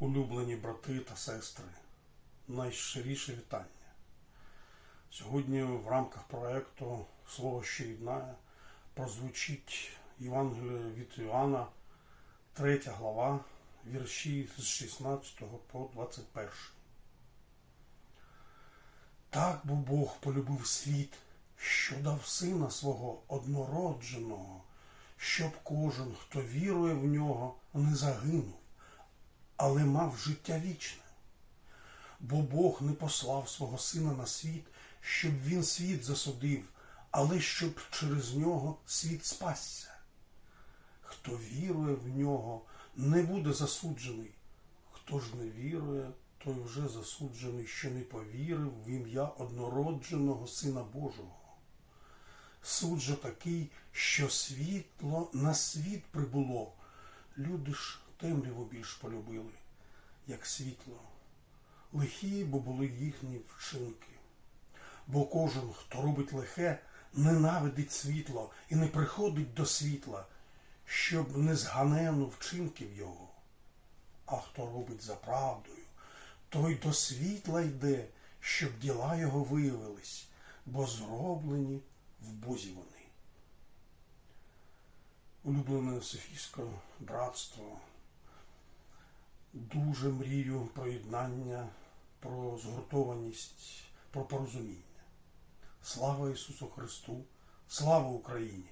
Улюблені брати та сестри, найщиріше вітання. Сьогодні в рамках проекту Слово що єднає прозвучить Євангеліє від Іоанна, 3 глава, вірші з 16 по 21. Так бо Бог полюбив світ, що дав сина свого однородженого, щоб кожен, хто вірує в нього, не загинув, але мав життя вічне. Бо Бог не послав свого сина на світ, щоб він світ засудив, але щоб через нього світ спасся. Хто вірує в нього, не буде засуджений. Хто ж не вірує, той вже засуджений, що не повірив в ім'я однородженого Сина Божого. Суд же такий, що світло на світ прибуло. Люди ж темряву більш полюбили, як світло. Лихі, бо були їхні вчинки. Бо кожен, хто робить лихе, ненавидить світло і не приходить до світла, щоб не зганено вчинків його. А хто робить за правдою, той до світла йде, щоб діла його виявились, бо зроблені в Бозі вони. Улюблене Софійське братство, дуже мрію про єднання, про згуртованість, про порозуміння. Слава Ісусу Христу! Слава Україні!